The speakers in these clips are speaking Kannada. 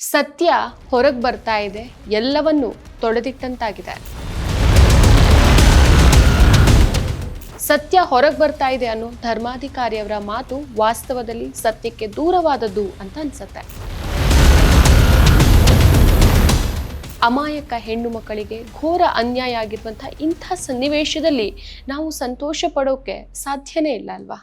ಸತ್ಯ ಹೊರಗೆ ಬರ್ತಾ ಇದೆ. ಎಲ್ಲವನ್ನು ತೊಳೆದಿಟ್ಟಂತಾಗಿದೆ ಸತ್ಯ ಹೊರಗೆ ಬರ್ತಾ ಇದೆ ಅನ್ನೋ ಧರ್ಮಾಧಿಕಾರಿಯವರ ಮಾತು ವಾಸ್ತವದಲ್ಲಿ ಸತ್ಯಕ್ಕೆ ದೂರವಾದದ್ದು ಅಂತ ಅನ್ಸುತ್ತೆ. ಅಮಾಯಕ ಹೆಣ್ಣು ಮಕ್ಕಳಿಗೆ ಘೋರ ಅನ್ಯಾಯ ಆಗಿರುವಂಥ ಇಂಥ ಸನ್ನಿವೇಶದಲ್ಲಿ ನಾವು ಸಂತೋಷ ಪಡೋಕೆ ಸಾಧ್ಯನೇ ಇಲ್ಲ ಅಲ್ವಾ?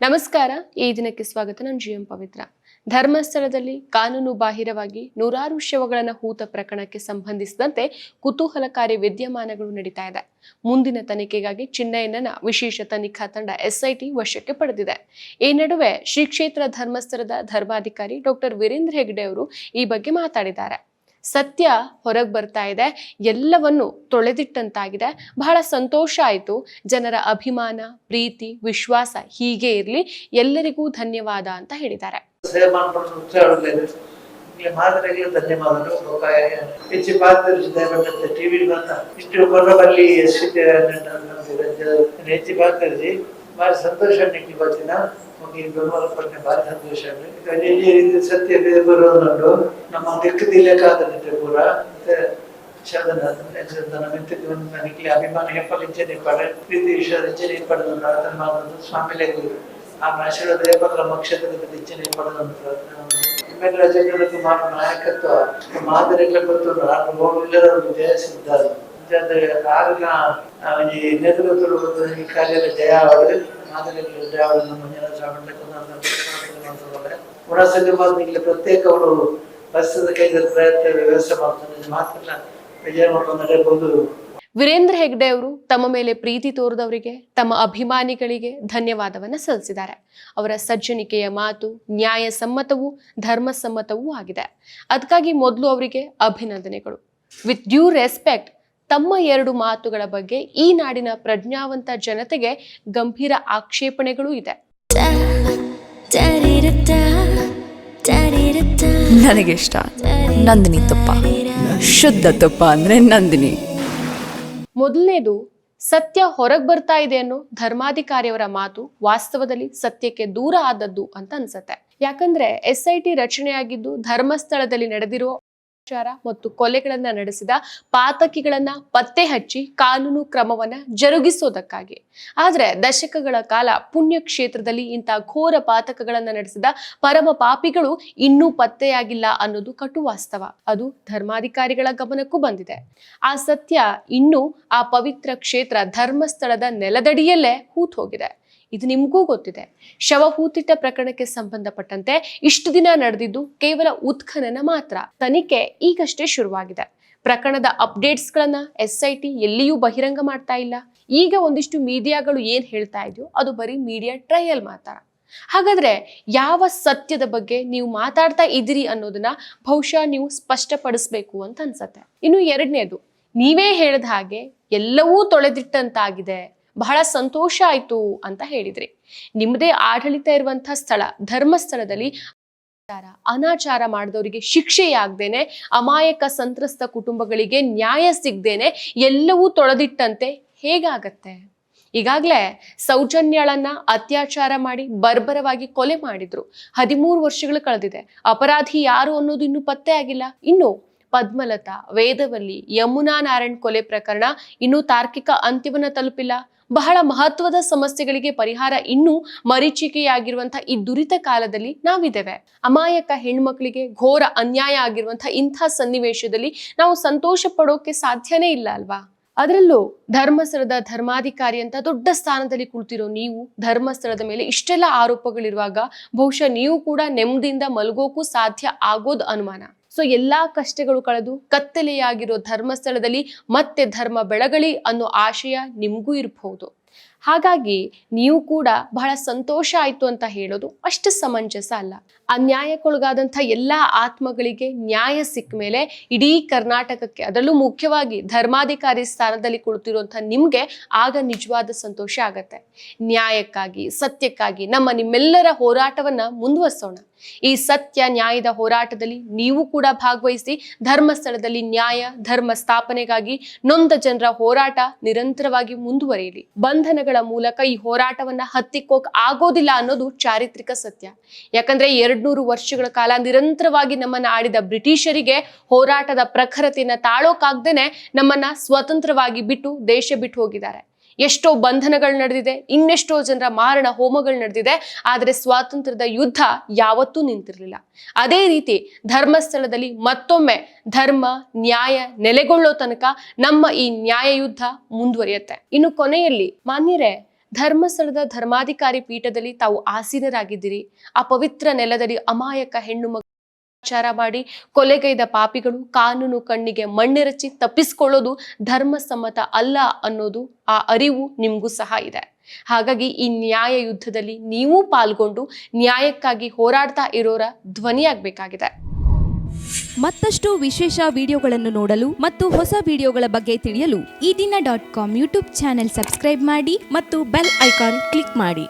ನಮಸ್ಕಾರ. ಈ ದಿನಕ್ಕೆ ಸ್ವಾಗತ. ನಾನು ಜಿ ಎಂ ಪವಿತ್ರ. ಧರ್ಮಸ್ಥಳದಲ್ಲಿ ಕಾನೂನು ಬಾಹಿರವಾಗಿ ನೂರಾರು ಶವಗಳನ್ನು ಹೂತ ಪ್ರಕರಣಕ್ಕೆ ಸಂಬಂಧಿಸಿದಂತೆ ಕುತೂಹಲಕಾರಿ ವಿದ್ಯಮಾನಗಳು ನಡೀತಾ ಇದೆ. ಮುಂದಿನ ತನಿಖೆಗಾಗಿ ಚಿನ್ನಯ್ಯನ ವಿಶೇಷ ತನಿಖಾ ತಂಡ ಎಸ್ಐಟಿ ವಶಕ್ಕೆ ಪಡೆದಿದೆ. ಈ ನಡುವೆ ಶ್ರೀ ಕ್ಷೇತ್ರ ಧರ್ಮಸ್ಥಳದ ಧರ್ಮಾಧಿಕಾರಿ ಡಾಕ್ಟರ್ ವೀರೇಂದ್ರ ಹೆಗ್ಡೆ ಅವರು ಈ ಬಗ್ಗೆ ಮಾತಾಡಿದ್ದಾರೆ. ಸತ್ಯ ಹೊರಗೆ ಬರ್ತಾ ಇದೆ. ಎಲ್ಲವನ್ನು ತೊಳೆದಿಟ್ಟಂತಾಗಿದೆ. ಬಹಳ ಸಂತೋಷ ಆಯಿತು. ಜನರ ಅಭಿಮಾನ, ಪ್ರೀತಿ, ವಿಶ್ವಾಸ ಹೀಗೆ ಇರಲಿ. ಎಲ್ಲರಿಗೂ ಧನ್ಯವಾದ ಅಂತ ಹೇಳಿದ್ದಾರೆ. ಮಾದರಿಗೆ ಧನ್ಯವಾದಗಳು. ಲೋಕಾಯ ಹೆಚ್ಚು ಪಾತ್ರವಿಸಿದೆ ಬಟ್ ಟಿವಿ ಮಾತ್ರ ಇಷ್ಟು ಕೊರಬಲ್ಲಿ ಹೆಚ್ಚು ಪಾತ್ರವಿಸಿ ಭಾರಿ ಸಂತೋಷ ನಿಕ್ಲಿ ಬರ್ತೀನ ನೀನು ಬೆಂಬಲ ಪಟ್ಟೆ ಭಾರಿ ಸಂತೋಷ ಸತ್ಯ ಬರೋದು ನಮ್ಮ ದಿಕ್ಕದಿಲ್ಲಕ್ಕಾದ ನಿತ್ಯ ಪೂರ ಮತ್ತೆ ಒಂದು ನನಗೆ ಅಭಿಮಾನ ಹೆಪ್ಪಲಿಂಚನೆ ಪಡೆ, ಪ್ರೀತಿ ವಿಶ್ವದಿಂಚನೆ ಪಡೆದು ಪ್ರಾರ್ಥನೆ ಮಾಡೋದು ಸ್ವಾಮಿಲೆಗೂ ಆ ಆಶೀರ್ವಾದ ಮಕ್ಷೇತ್ರದ ಇಚ್ಛೆ ಪಡೆದಂತ ಪ್ರಾರ್ಥನೆ ಮಾಡ ನಾಯಕತ್ವ. ಮಾದರಿಗಳ ಗೊತ್ತು ನಾನು ಕಾರಣ ಈ ನೇತೃತ್ವ ಈ ಕಾರ್ಯದ ಜಯ ಅವರು ಮಾದರಿಗಳ ಅವರು ನಮ್ಮ ಜನ ಪುನಃ ಬಂದು ಇಲ್ಲಿ ಪ್ರತ್ಯೇಕ ಅವರು ಬಸ್ಸದ ಕೈದ ಪ್ರಯತ್ನ ವ್ಯವಸ್ಥೆ ಮಾಡ್ತಾರೆ. ಮಾತ್ರ ವಿಜಯ ಮಾಡ್ಕೊಂಡು ಬಂದು. ವೀರೇಂದ್ರ ಹೆಗ್ಡೆ ಅವರು ತಮ್ಮ ಮೇಲೆ ಪ್ರೀತಿ ತೋರಿದವರಿಗೆ, ತಮ್ಮ ಅಭಿಮಾನಿಗಳಿಗೆ ಧನ್ಯವಾದವನ್ನ ಸಲ್ಲಿಸಿದ್ದಾರೆ. ಅವರ ಸಜ್ಜನಿಕೆಯ ಮಾತು, ನ್ಯಾಯ ಸಮ್ಮತವೂ, ಧರ್ಮ ಸಮ್ಮತವೂ ಆಗಿದೆ. ಅದಕ್ಕಾಗಿ ಮೊದಲು ಅವರಿಗೆ ಅಭಿನಂದನೆಗಳು. ವಿತ್ ಡ್ಯೂ ರೆಸ್ಪೆಕ್ಟ್ ತಮ್ಮ ಎರಡು ಮಾತುಗಳ ಬಗ್ಗೆ ಈ ನಾಡಿನ ಪ್ರಜ್ಞಾವಂತ ಜನತೆಗೆ ಗಂಭೀರ ಆಕ್ಷೇಪಣೆಗಳು ಇದೆ. ನನಗಿಷ್ಟ ನಂದಿನಿ ತುಪ್ಪ. ಶುದ್ಧ ತುಪ್ಪ ಅಂದ್ರೆ ನಂದಿನಿ. ಮೊದಲನೇದು ಸತ್ಯ ಹೊರಗ್ ಬರ್ತಾ ಇದೆ ಅನ್ನೋ ಧರ್ಮಾಧಿಕಾರಿಯವರ ಮಾತು ವಾಸ್ತವದಲ್ಲಿ ಸತ್ಯಕ್ಕೆ ದೂರ ಆದದ್ದು ಅಂತ ಅನ್ಸತ್ತೆ. ಯಾಕಂದ್ರೆ ಎಸ್ ಐ ಟಿ ರಚನೆಯಾಗಿದ್ದು ಧರ್ಮಸ್ಥಳದಲ್ಲಿ ನಡೆದಿರೋ ಅತ್ಯಾಚಾರ ಮತ್ತು ಕೊಲೆಗಳನ್ನ ನಡೆಸಿದ ಪಾತಕಿಗಳನ್ನ ಪತ್ತೆ ಹಚ್ಚಿ ಕಾನೂನು ಕ್ರಮವನ್ನ ಜರುಗಿಸೋದಕ್ಕಾಗಿ. ಆದ್ರೆ ದಶಕಗಳ ಕಾಲ ಪುಣ್ಯ ಕ್ಷೇತ್ರದಲ್ಲಿ ಇಂಥ ಘೋರ ಪಾತಕಗಳನ್ನ ನಡೆಸಿದ ಪರಮ ಪಾಪಿಗಳು ಇನ್ನೂ ಪತ್ತೆಯಾಗಿಲ್ಲ ಅನ್ನೋದು ಕಟು ವಾಸ್ತವ. ಅದು ಧರ್ಮಾಧಿಕಾರಿಗಳ ಗಮನಕ್ಕೂ ಬಂದಿದೆ. ಆ ಸತ್ಯ ಇನ್ನೂ ಆ ಪವಿತ್ರ ಕ್ಷೇತ್ರ ಧರ್ಮಸ್ಥಳದ ನೆಲದಡಿಯಲ್ಲೇ ಹೂತ್ ಹೋಗಿದೆ ಇದು ನಿಮಗೂ ಗೊತ್ತಿದೆ. ಶವ ಹೂತಿಟ್ಟ ಪ್ರಕರಣಕ್ಕೆ ಸಂಬಂಧಪಟ್ಟಂತೆ ಇಷ್ಟು ದಿನ ನಡೆದಿದ್ದು ಕೇವಲ ಉತ್ಖನನ ಮಾತ್ರ. ತನಿಖೆ ಈಗಷ್ಟೇ ಶುರುವಾಗಿದೆ. ಪ್ರಕರಣದ ಅಪ್ಡೇಟ್ಸ್ಗಳನ್ನ ಎಸ್ ಐ ಟಿ ಎಲ್ಲಿಯೂ ಬಹಿರಂಗ ಮಾಡ್ತಾ ಇಲ್ಲ. ಈಗ ಒಂದಿಷ್ಟು ಮೀಡಿಯಾಗಳು ಏನ್ ಹೇಳ್ತಾ ಇದೆಯೋ ಅದು ಬರೀ ಮೀಡಿಯಾ ಟ್ರಯಲ್ ಮಾತ್ರ. ಹಾಗಾದ್ರೆ ಯಾವ ಸತ್ಯದ ಬಗ್ಗೆ ನೀವು ಮಾತಾಡ್ತಾ ಇದ್ದೀರಿ ಅನ್ನೋದನ್ನ ಬಹುಶಃ ನೀವು ಸ್ಪಷ್ಟಪಡಿಸ್ಬೇಕು ಅಂತ ಅನ್ಸತ್ತೆ. ಇನ್ನು ಎರಡನೇದು, ನೀವೇ ಹೇಳಿದ ಹಾಗೆ ಎಲ್ಲವೂ ತೊಳೆದಿಟ್ಟಂತಾಗಿದೆ. ಬಹಳ ಸಂತೋಷ ಆಯಿತು ಅಂತ ಹೇಳಿದ್ರಿ. ನಿಮ್ಮದೇ ಆಡಳಿತ ಇರುವಂತಹ ಸ್ಥಳ, ಧರ್ಮಸ್ಥಳದಲ್ಲಿ ಅನಾಚಾರ ಮಾಡಿದವರಿಗೆ ಶಿಕ್ಷೆಯಾಗ್ದೇನೆ ಅಮಾಯಕ ಸಂತ್ರಸ್ತ ಕುಟುಂಬಗಳಿಗೆ ನ್ಯಾಯ ಸಿಗ್ದೇನೆ ಎಲ್ಲವೂ ತೊಳೆದಿಟ್ಟಂತೆ ಹೇಗಾಗತ್ತೆ? ಈಗಾಗಲೇ ಸೌಜನ್ಯಳನ್ನ ಅತ್ಯಾಚಾರ ಮಾಡಿ ಬರ್ಬರವಾಗಿ ಕೊಲೆ ಮಾಡಿದ್ರು. ಹದಿಮೂರು ವರ್ಷಗಳು ಕಳೆದಿದೆ. ಅಪರಾಧಿ ಯಾರು ಅನ್ನೋದು ಇನ್ನೂ ಪತ್ತೆ ಆಗಿಲ್ಲ. ಇನ್ನು ಪದ್ಮಲತಾ, ವೇದವಲ್ಲಿ ಯಮುನಾ ನಾರಾಯಣ್ ಕೊಲೆ ಪ್ರಕರಣ ಇನ್ನೂ ತಾರ್ಕಿಕ ಅಂತ್ಯವನ್ನ ತಲುಪಿಲ್ಲ. ಬಹಳ ಮಹತ್ವದ ಸಮಸ್ಯೆಗಳಿಗೆ ಪರಿಹಾರ ಇನ್ನೂ ಮರೀಚಿಕೆಯಾಗಿರುವಂತಹ ಈ ದುರಿತ ಕಾಲದಲ್ಲಿ ನಾವಿದ್ದೇವೆ. ಅಮಾಯಕ ಹೆಣ್ಮಕ್ಳಿಗೆ ಘೋರ ಅನ್ಯಾಯ ಆಗಿರುವಂತಹ ಇಂಥ ಸನ್ನಿವೇಶದಲ್ಲಿ ನಾವು ಸಂತೋಷ ಪಡೋಕೆ ಸಾಧ್ಯನೇ ಇಲ್ಲ ಅಲ್ವಾ? ಅದರಲ್ಲೂ ಧರ್ಮಸ್ಥಳದ ಧರ್ಮಾಧಿಕಾರಿ ಅಂತ ದೊಡ್ಡ ಸ್ಥಾನದಲ್ಲಿ ಕುಳಿತಿರೋ ನೀವು ಧರ್ಮಸ್ಥಳದ ಮೇಲೆ ಇಷ್ಟೆಲ್ಲ ಆರೋಪಗಳಿರುವಾಗ ಬಹುಶಃ ನೀವು ಕೂಡ ನೆಮ್ಮದಿಯಿಂದ ಮಲಗೋಕು ಸಾಧ್ಯ ಆಗೋದು ಅನುಮಾನ. ಸೊ ಎಲ್ಲಾ ಕಷ್ಟಗಳು ಕಳೆದು ಕತ್ತಲೆಯಾಗಿರೋ ಧರ್ಮಸ್ಥಳದಲ್ಲಿ ಮತ್ತೆ ಧರ್ಮ ಬೆಳಗಲಿ ಅನ್ನೋ ಆಶಯ ನಿಮಗೂ ಇರಬಹುದು. ಹಾಗಾಗಿ ನೀವು ಕೂಡ ಬಹಳ ಸಂತೋಷ ಆಯ್ತು ಅಂತ ಹೇಳೋದು ಅಷ್ಟು ಸಮಂಜಸ ಅಲ್ಲ. ಅನ್ಯಾಯಕ್ಕೊಳಗಾದಂಥ ಎಲ್ಲಾ ಆತ್ಮಗಳಿಗೆ ನ್ಯಾಯ ಸಿಕ್ಕ ಮೇಲೆ ಇಡೀ ಕರ್ನಾಟಕಕ್ಕೆ, ಅದರಲ್ಲೂ ಮುಖ್ಯವಾಗಿ ಧರ್ಮಾಧಿಕಾರಿ ಸ್ಥಾನದಲ್ಲಿ ಕುಳಿತಿರುವಂಥ ನಿಮಗೆ ಆಗ ನಿಜವಾದ ಸಂತೋಷ ಆಗತ್ತೆ. ನ್ಯಾಯಕ್ಕಾಗಿ, ಸತ್ಯಕ್ಕಾಗಿ ನಮ್ಮ ನಿಮ್ಮೆಲ್ಲರ ಹೋರಾಟವನ್ನ ಮುಂದುವರಿಸೋಣ. ಈ ಸತ್ಯ, ನ್ಯಾಯದ ಹೋರಾಟದಲ್ಲಿ ನೀವು ಕೂಡ ಭಾಗವಹಿಸಿ, ಧರ್ಮಸ್ಥಳದಲ್ಲಿ ನ್ಯಾಯ, ಧರ್ಮ ಸ್ಥಾಪನೆಗಾಗಿ ನೊಂದ ಜನರ ಹೋರಾಟ ನಿರಂತರವಾಗಿ ಮುಂದುವರಿಯಲಿ ಬಂಧನಗಳ ಮೂಲಕ ಈ ಹೋರಾಟವನ್ನ ಹತ್ತಿಕ್ಕೋಕ್ ಆಗೋದಿಲ್ಲ ಅನ್ನೋದು ಚಾರಿತ್ರಿಕ ಸತ್ಯ. ಯಾಕಂದ್ರೆ ಎರಡ್ನೂರು ವರ್ಷಗಳ ಕಾಲ ನಿರಂತರವಾಗಿ ನಮ್ಮನ್ನ ಆಡಿದ ಬ್ರಿಟಿಷರಿಗೆ ಹೋರಾಟದ ಪ್ರಖರತೆಯನ್ನ ತಾಳೋಕಾಗ್ದೇನೆ ನಮ್ಮನ್ನ ಸ್ವತಂತ್ರವಾಗಿ ಬಿಟ್ಟು ದೇಶ ಬಿಟ್ಟು ಹೋಗಿದ್ದಾರೆ. ಎಷ್ಟೋ ಬಂಧನಗಳು ನಡೆದಿದೆ, ಇನ್ನೆಷ್ಟೋ ಜನರ ಮಾರಣ ಹೋಮಗಳು ನಡೆದಿದೆ, ಆದರೆ ಸ್ವಾತಂತ್ರ್ಯದ ಯುದ್ಧ ಯಾವತ್ತೂ ನಿಂತಿರಲಿಲ್ಲ. ಅದೇ ರೀತಿ ಧರ್ಮಸ್ಥಳದಲ್ಲಿ ಮತ್ತೊಮ್ಮೆ ಧರ್ಮ, ನ್ಯಾಯ ನೆಲೆಗೊಳ್ಳೋ ತನಕ ನಮ್ಮ ಈ ನ್ಯಾಯ ಯುದ್ಧ ಮುಂದುವರಿಯುತ್ತೆ. ಇನ್ನು ಕೊನೆಯಲ್ಲಿ, ಮಾನ್ಯರೇ, ಧರ್ಮಸ್ಥಳದ ಧರ್ಮಾಧಿಕಾರಿ ಪೀಠದಲ್ಲಿ ತಾವು ಆಸೀನರಾಗಿದ್ದೀರಿ. ಆ ಪವಿತ್ರ ನೆಲದಲ್ಲಿ ಅಮಾಯಕ ಹೆಣ್ಣು ವಿಚಾರ ಮಾಡಿ ಕೊಲೆಗೈದ ಪಾಪಿಗಳು ಕಾನೂನು ಕಣ್ಣಿಗೆ ಮಣ್ಣೆರಚಿ ತಪ್ಪಿಸ್ಕೊಳ್ಳೋದು ಧರ್ಮಸಮ್ಮತ ಅಲ್ಲ ಅನ್ನೋದು ಆ ಅರಿವು ನಿಮಗೂ ಸಹ ಇದೆ. ಹಾಗಾಗಿ ಈ ನ್ಯಾಯ ಯುದ್ಧದಲ್ಲಿ ನೀವು ಪಾಲ್ಗೊಂಡು ನ್ಯಾಯಕ್ಕಾಗಿ ಹೋರಾಡ್ತಾ ಇರೋರ ಧ್ವನಿಯಾಗಬೇಕಾಗಿದೆ ಮತ್ತಷ್ಟು ವಿಶೇಷ ವಿಡಿಯೋಗಳನ್ನು ನೋಡಲು ಮತ್ತು ಹೊಸ ವಿಡಿಯೋಗಳ ಬಗ್ಗೆ ತಿಳಿಯಲು ಈ ದಿನ dot com YouTube channel subscribe ಮಾಡಿ ಮತ್ತು ಬೆಲ್ ಐಕಾನ್ ಕ್ಲಿಕ್ ಮಾಡಿ.